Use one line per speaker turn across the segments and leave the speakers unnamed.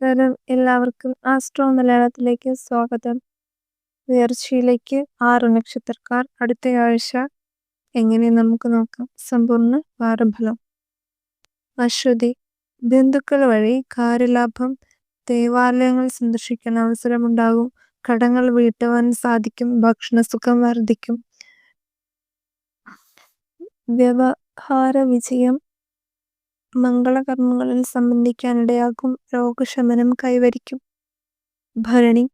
നമസ്കാരം എല്ലാവർക്കും ആസ്ട്രോ മലയാളത്തിലേക്ക് സ്വാഗതം. ഉയർച്ചയിലേക്ക് ആറ് നക്ഷത്രക്കാർ. അടുത്ത ആഴ്ച എങ്ങനെ നമുക്ക് നോക്കാം. സമ്പൂർണ വാരഫലം. അശ്വതി ബന്ധുക്കൾ വഴി കാര്യലാഭം ദേവാലയങ്ങൾ സന്ദർശിക്കാൻ അവസരമുണ്ടാകും. കടങ്ങൾ വീട്ടുവാൻ സാധിക്കും. ഭക്ഷണസുഖം വർദ്ധിക്കും. വ്യവഹാര വിജയം മംഗളകർമ്മങ്ങളിൽ സംബന്ധിക്കാനിടയാക്കും, രോഗശമനം കൈവരിക്കും. ഭരണി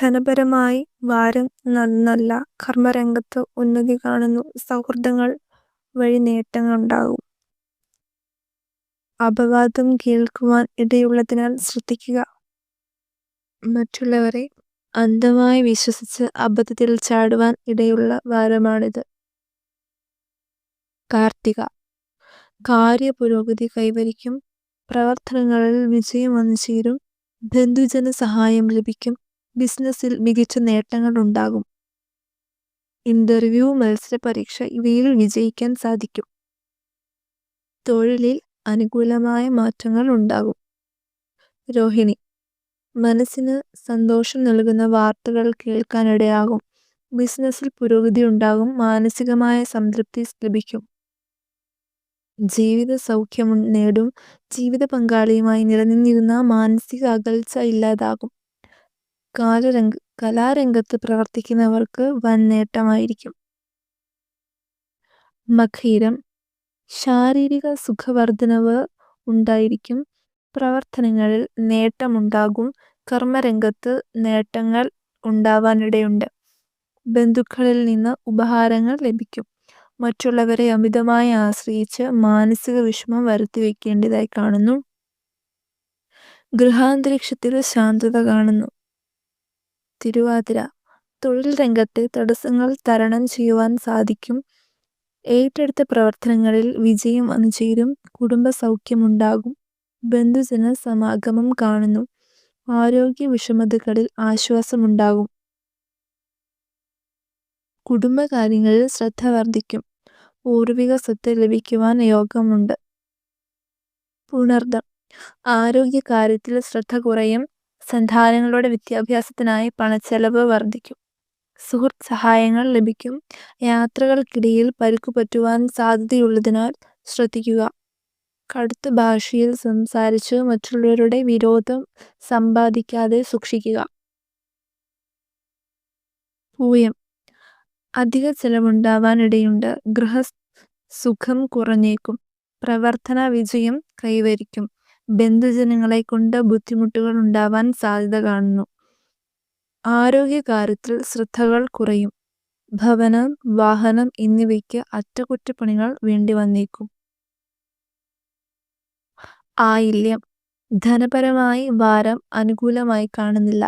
ധനപരമായി വാരം നന്നല്ല കർമ്മരംഗത്ത് ഉന്നതി കാണുന്നു. സൗഹൃദങ്ങൾ വഴി നേട്ടങ്ങൾ ഉണ്ടാകും. അപവാദം കേൾക്കുവാൻ ഇടയുള്ളതിനാൽ ശ്രദ്ധിക്കുക. മറ്റുള്ളവരെ അന്ധമായി വിശ്വസിച്ച് അബദ്ധത്തിൽ ചാടുവാൻ ഇടയുള്ള വാരമാണിത്. കാർത്തിക കാര്യപുരോഗതി കൈവരിക്കും. പ്രവർത്തനങ്ങളിൽ വിജയം വന്നുചേരും. ബന്ധുജന സഹായം ലഭിക്കും. ബിസിനസ്സിൽ മികച്ച നേട്ടങ്ങൾ ഉണ്ടാകും. ഇന്റർവ്യൂ മത്സര പരീക്ഷ ഇവയിൽ വിജയിക്കാൻ സാധിക്കും. തൊഴിലിൽ അനുകൂലമായ മാറ്റങ്ങൾ ഉണ്ടാകും. രോഹിണി മനസ്സിന് സന്തോഷം നൽകുന്ന വാർത്തകൾ കേൾക്കാനിടയാകും. ബിസിനസ്സിൽ പുരോഗതി ഉണ്ടാകും. മാനസികമായ സംതൃപ്തി ലഭിക്കും. ജീവിത സൗഖ്യം നേടും. ജീവിത പങ്കാളിയുമായി നിലനിന്നിരുന്ന മാനസിക അകൽച്ച ഇല്ലാതാകും. കാലരംഗ കലാരംഗത്ത് പ്രവർത്തിക്കുന്നവർക്ക് വൻ നേട്ടമായിരിക്കും മഖീരം ശാരീരിക സുഖവർദ്ധനവ് ഉണ്ടായിരിക്കും. പ്രവർത്തനങ്ങളിൽ നേട്ടമുണ്ടാകും. കർമ്മരംഗത്ത് നേട്ടങ്ങൾ ഉണ്ടാവാനിടയുണ്ട്. ബന്ധുക്കളിൽ നിന്ന് ഉപഹാരങ്ങൾ ലഭിക്കും. മറ്റുള്ളവരെ അമിതമായി ആശ്രയിച്ച് മാനസിക വിഷമം വരുത്തി വയ്ക്കേണ്ടതായി കാണുന്നു. ഗൃഹാന്തരീക്ഷത്തിൽ ശാന്തത കാണുന്നു. തിരുവാതിര. തൊഴിൽ രംഗത്തെ തടസ്സങ്ങൾ തരണം ചെയ്യുവാൻ സാധിക്കും. ഏറ്റെടുത്ത പ്രവർത്തനങ്ങളിൽ വിജയം അനുചേരും. കുടുംബ സൗഖ്യമുണ്ടാകും. ബന്ധുജന സമാഗമം കാണുന്നു. ആരോഗ്യ വിഷമതകളിൽ ആശ്വാസമുണ്ടാകും. കുടുംബകാര്യങ്ങളിൽ ശ്രദ്ധ വർദ്ധിക്കും. പൂർവിക സ്വത്ത് ലഭിക്കുവാൻ യോഗമുണ്ട്. പുണർദം. ആരോഗ്യകാര്യത്തിൽ ശ്രദ്ധ കുറയും. സന്താനങ്ങളുടെ വിദ്യാഭ്യാസത്തിനായി പണച്ചെലവ് വർദ്ധിക്കും. സുഹൃത്ത് സഹായങ്ങൾ ലഭിക്കും. യാത്രകൾക്കിടയിൽ പരുക്കു പറ്റുവാൻ സാധ്യതയുള്ളതിനാൽ ശ്രദ്ധിക്കുക. കടുത്ത ഭാഷയിൽ സംസാരിച്ച് മറ്റുള്ളവരുടെ വിരോധം സമ്പാദിക്കാതെ സൂക്ഷിക്കുക. പൂയം. അധിക ചെലവുണ്ടാവാനിടയുണ്ട്. ഗൃഹ സുഖം കുറഞ്ഞേക്കും. പ്രവർത്തന വിജയം കൈവരിക്കും. ബന്ധുജനങ്ങളെ കൊണ്ട് ബുദ്ധിമുട്ടുകൾ ഉണ്ടാവാൻ സാധ്യത കാണുന്നു. ആരോഗ്യകാര്യത്തിൽ ശ്രദ്ധകൾ കുറയും. ഭവനം വാഹനം എന്നിവയ്ക്ക് അറ്റകുറ്റപ്പണികൾ വേണ്ടി വന്നേക്കും ആയില്യം. ധനപരമായി ഭാരം അനുകൂലമായി കാണുന്നില്ല.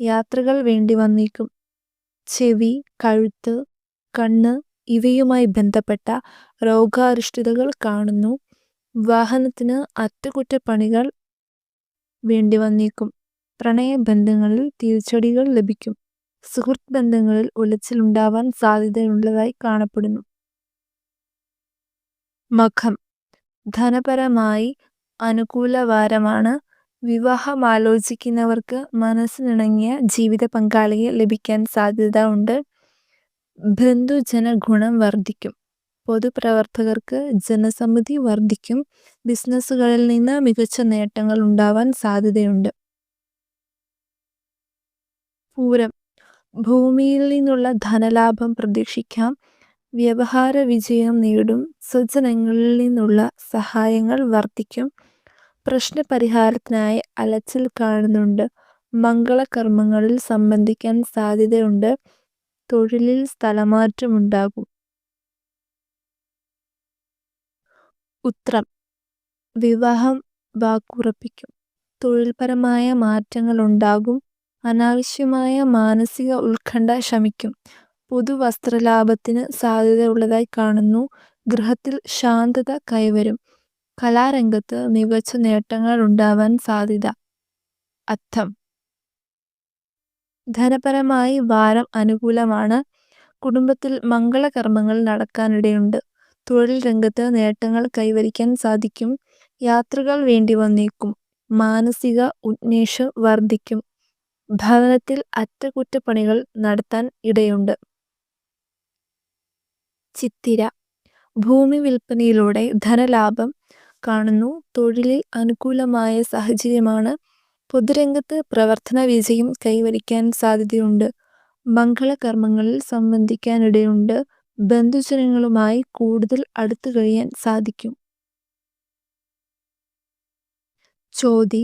യാത്രകൾ വേണ്ടി വന്നേക്കും ചെവി കഴുത്ത് കണ്ണ് ഇവയുമായി ബന്ധപ്പെട്ട രോഗാരിഷ്ഠതകൾ കാണുന്നു. വാഹനത്തിന് അറ്റകുറ്റപ്പണികൾ വേണ്ടി വന്നേക്കും. പ്രണയബന്ധങ്ങളിൽ തിരിച്ചടികൾ ലഭിക്കും. സുഹൃത്ത് ബന്ധങ്ങളിൽ ഉലച്ചിലുണ്ടാവാൻ സാധ്യതയുള്ളതായി കാണപ്പെടുന്നു. മഖം ധനപരമായി അനുകൂല വാരമാണ് വിവാഹം ആലോചിക്കുന്നവർക്ക് മനസ്സിനിണങ്ങിയ ജീവിത പങ്കാളിയെ ലഭിക്കാൻ സാധ്യത ഉണ്ട്. ബന്ധുജന ഗുണം വർദ്ധിക്കും പൊതുപ്രവർത്തകർക്ക് ജനസമിതി വർദ്ധിക്കും ബിസിനസ്സുകളിൽ നിന്ന് മികച്ച നേട്ടങ്ങൾ ഉണ്ടാവാൻ സാധ്യതയുണ്ട്. പൂരം. ഭൂമിയിൽ നിന്നുള്ള ധനലാഭം പ്രതീക്ഷിക്കാം. വ്യവഹാര വിജയം നേടും. സ്വജനങ്ങളിൽ നിന്നുള്ള സഹായങ്ങൾ വർദ്ധിക്കും പ്രശ്നപരിഹാരത്തിനായി അലച്ചിൽ കാണുന്നുണ്ട്. മംഗളകർമ്മങ്ങളിൽ സംബന്ധിക്കാൻ സാധ്യതയുണ്ട്. തൊഴിലിൽ സ്ഥലമാറ്റമുണ്ടാകും. ഉത്രം. വിവാഹം വാക്കുറപ്പിക്കും. തൊഴിൽപരമായ മാറ്റങ്ങൾ ഉണ്ടാകും അനാവശ്യമായ മാനസിക ഉത്കണ്ഠ ശമിക്കും. പുതുവസ്ത്രലാഭത്തിന് സാധ്യതയുള്ളതായി കാണുന്നു. ഗൃഹത്തിൽ ശാന്തത കൈവരും. കലാരംഗത്ത് മികച്ച നേട്ടങ്ങൾ ഉണ്ടാവാൻ സാധ്യത. അർത്ഥം ധനപരമായി വാരം അനുകൂലമാണ്. കുടുംബത്തിൽ മംഗളകർമ്മങ്ങൾ നടക്കാനിടയുണ്ട്. തൊഴിൽ രംഗത്ത് നേട്ടങ്ങൾ കൈവരിക്കാൻ സാധിക്കും. യാത്രകൾ വേണ്ടി വന്നേക്കും. മാനസിക ഉന്മേഷം വർദ്ധിക്കും. ഭവനത്തിൽ അറ്റകുറ്റപ്പണികൾ നടത്താൻ ഇടയുണ്ട്. ചിത്തിര. ഭൂമി വിൽപ്പനയിലൂടെ ധനലാഭം കാണുന്നു. തൊഴിലിൽ അനുകൂലമായ സാഹചര്യമാണ് പൊതുരംഗത്ത് പ്രവർത്തന വിജയം കൈവരിക്കാൻ സാധ്യതയുണ്ട്. മംഗളകർമ്മങ്ങളിൽ സംബന്ധിക്കാനിടയുണ്ട്. ബന്ധുജനങ്ങളുമായി കൂടുതൽ അടുത്തു കഴിയാൻ സാധിക്കും. ചോതി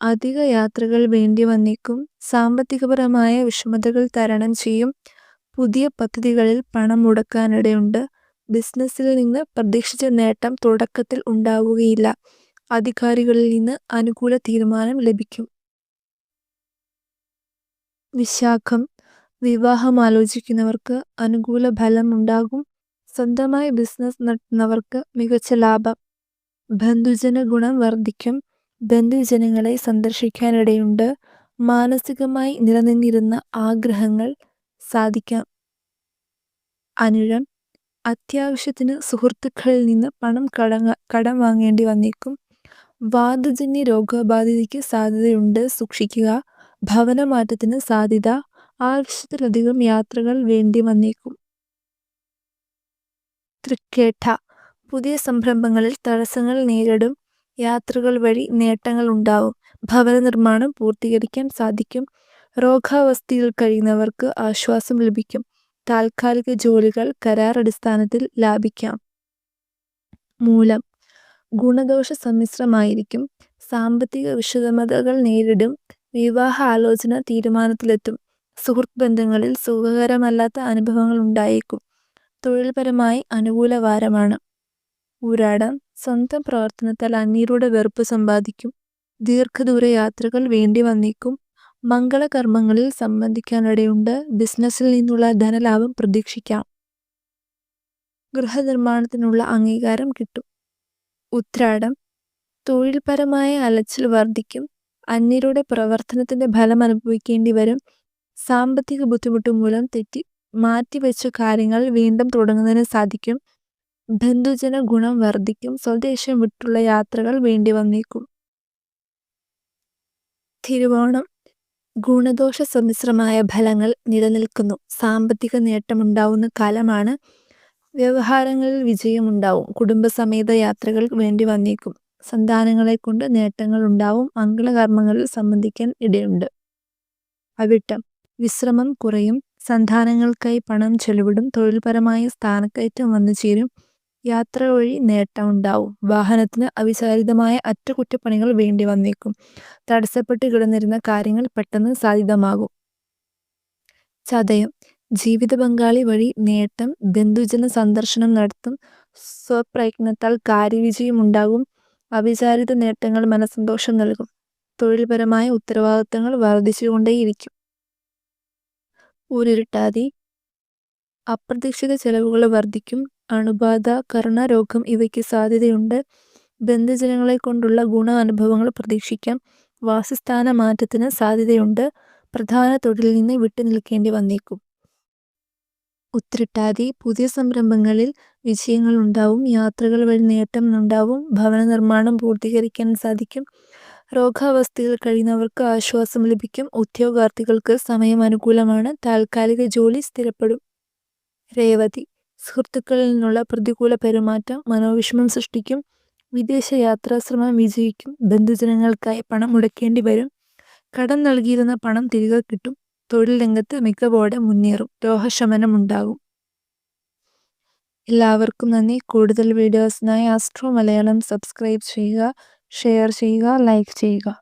അധിക യാത്രകൾ വേണ്ടി വന്നേക്കും. സാമ്പത്തികപരമായ വിഷമതകൾ തരണം ചെയ്യും. പുതിയ പദ്ധതികളിൽ പണം മുടക്കാനിടയുണ്ട്. ബിസിനസ്സിൽ നിന്ന് പ്രതീക്ഷിച്ച നേട്ടം തുടക്കത്തിൽ ഉണ്ടാവുകയില്ല. അധികാരികളിൽ നിന്ന് അനുകൂല തീരുമാനം ലഭിക്കും. വിശാഖം. വിവാഹം ആലോചിക്കുന്നവർക്ക് അനുകൂല ഫലം ഉണ്ടാകും. സ്വന്തമായി ബിസിനസ് നടത്തുന്നവർക്ക് മികച്ച ലാഭം. ബന്ധുജന ഗുണം വർദ്ധിക്കും. ബന്ധുജനങ്ങളെ സന്ദർശിക്കാനിടയുണ്ട്. മാനസികമായി നിലനിന്നിരുന്ന ആഗ്രഹങ്ങൾ സാധിക്കാം. അനുരം. അത്യാവശ്യത്തിന് സുഹൃത്തുക്കളിൽ നിന്ന് പണം കടങ്ങ കടം വാങ്ങേണ്ടി വന്നേക്കും. വാതജന്യ രോഗബാധിതയ്ക്ക് സാധ്യതയുണ്ട് സൂക്ഷിക്കുക. ഭവനമാറ്റത്തിന് സാധ്യത. ആവശ്യത്തിലധികം യാത്രകൾ വേണ്ടി വന്നേക്കും. തൃക്കേട്ട. പുതിയ സംരംഭങ്ങളിൽ തടസ്സങ്ങൾ നേരിടും. യാത്രകൾ വഴി നേട്ടങ്ങൾ ഉണ്ടാവും. ഭവന നിർമ്മാണം പൂർത്തീകരിക്കാൻ സാധിക്കും. രോഗാവസ്ഥയിൽ കഴിയുന്നവർക്ക് ആശ്വാസം ലഭിക്കും. താൽക്കാലിക ജോലികൾ കരാർ അടിസ്ഥാനത്തിൽ ലാഭിക്കാം. മൂലം. ഗുണദോഷ സമ്മിശ്രമായിരിക്കും സാമ്പത്തിക വിഷമതകൾ നേരിടും. വിവാഹ ആലോചന തീരുമാനത്തിലെത്തും. സുഹൃത്ത് ബന്ധങ്ങളിൽ സുഖകരമല്ലാത്ത അനുഭവങ്ങൾ ഉണ്ടായേക്കും. തൊഴിൽപരമായി അനുകൂല വാരമാണ് ഊരാടം. സ്വന്തം പ്രവർത്തനത്താൽ അന്യരുടെ വെറുപ്പ് സമ്പാദിക്കും. ദീർഘദൂര യാത്രകൾ വേണ്ടി വന്നേക്കും മംഗളകർമ്മങ്ങളിൽ സംബന്ധിക്കാനിടയുണ്ട്. ബിസിനസ്സിൽ നിന്നുള്ള ധനലാഭം പ്രതീക്ഷിക്കാം. ഗൃഹനിർമ്മാണത്തിനുള്ള അംഗീകാരം കിട്ടും. ഉത്രാടം തൊഴിൽപരമായ അലച്ചിൽ വർദ്ധിക്കും അന്യരുടെ പ്രവർത്തനത്തിന്റെ ഫലം അനുഭവിക്കേണ്ടി വരും സാമ്പത്തിക ബുദ്ധിമുട്ട് മൂലം തെറ്റി മാറ്റിവെച്ച കാര്യങ്ങൾ വീണ്ടും തുടങ്ങുന്നതിന് സാധിക്കും ബന്ധുജന ഗുണം വർദ്ധിക്കും സ്വദേശം വിട്ടുള്ള യാത്രകൾ വേണ്ടി വന്നേക്കും. തിരുവോണം ഗുണദോഷ സമ്മിശ്രമായ ഫലങ്ങൾ നിലനിൽക്കുന്നു സാമ്പത്തിക നേട്ടമുണ്ടാവുന്ന കാലമാണ് വ്യവഹാരങ്ങളിൽ വിജയമുണ്ടാവും. കുടുംബസമേത യാത്രകൾ വേണ്ടി വന്നേക്കും. സന്താനങ്ങളെ കൊണ്ട് നേട്ടങ്ങൾ ഉണ്ടാവും മംഗളകർമ്മങ്ങളിൽ സംബന്ധിക്കാൻ ഇടയുണ്ട്. അവിട്ടം. വിശ്രമം കുറയും. സന്താനങ്ങൾക്കായി പണം ചെലവിടും. തൊഴിൽപരമായ സ്ഥാനക്കയറ്റം വന്നു ചേരും. യാത്ര വഴി നേട്ടം ഉണ്ടാവും. വാഹനത്തിന് അവിചാരിതമായ അറ്റകുറ്റപ്പണികൾ വേണ്ടി വന്നേക്കും. തടസ്സപ്പെട്ട് കിടന്നിരുന്ന കാര്യങ്ങൾ പെട്ടെന്ന് സാധ്യതമാകും. ചതയം. ജീവിത പങ്കാളി വഴി നേട്ടം ബന്ധുജന സന്ദർശനം നടത്തും സ്വപ്രയത്നത്താൽ കാര്യവിജയം ഉണ്ടാകും അവിചാരിത നേട്ടങ്ങൾ മനസന്തോഷം നൽകും. തൊഴിൽപരമായ ഉത്തരവാദിത്തങ്ങൾ വർദ്ധിച്ചുകൊണ്ടേയിരിക്കും. ഊരിരുട്ടാതി അപ്രതീക്ഷിത ചെലവുകൾ വർദ്ധിക്കും അണുബാധ കർണരോഗം ഇവയ്ക്ക് സാധ്യതയുണ്ട്. ബന്ധുജനങ്ങളെ കൊണ്ടുള്ള ഗുണ അനുഭവങ്ങൾ പ്രതീക്ഷിക്കാം വാസസ്ഥാന മാറ്റത്തിന് സാധ്യതയുണ്ട് പ്രധാന തൊഴിലിൽ നിന്ന് വിട്ടുനിൽക്കേണ്ടി വന്നേക്കും. ഉത്രട്ടാതി പുതിയ സംരംഭങ്ങളിൽ വിജയങ്ങൾ ഉണ്ടാവും യാത്രകൾ വഴി നേട്ടം ഉണ്ടാവും ഭവന നിർമ്മാണം പൂർത്തീകരിക്കാൻ സാധിക്കും രോഗാവസ്ഥയിൽ കഴിയുന്നവർക്ക് ആശ്വാസം ലഭിക്കും ഉദ്യോഗാർത്ഥികൾക്ക് സമയം അനുകൂലമാണ് താൽക്കാലിക ജോലി സ്ഥിരപ്പെടും. രേവതി സുഹൃത്തുക്കളിൽ നിന്നുള്ള പ്രതികൂല പെരുമാറ്റം മനോവിഷമം സൃഷ്ടിക്കും വിദേശ യാത്രാശ്രമം വിജയിക്കും ബന്ധുജനങ്ങൾക്കായി പണം മുടക്കേണ്ടി വരും കടം നൽകിയിരുന്ന പണം തിരികെ കിട്ടും തൊഴിൽ രംഗത്ത് മികവോടെ മുന്നേറും. രോഗശമനം ഉണ്ടാകും എല്ലാവർക്കും നന്ദി. കൂടുതൽ വീഡിയോസിനായി ആസ്ട്രോ മലയാളം സബ്സ്ക്രൈബ് ചെയ്യുക ഷെയർ ചെയ്യുക ലൈക്ക് ചെയ്യുക.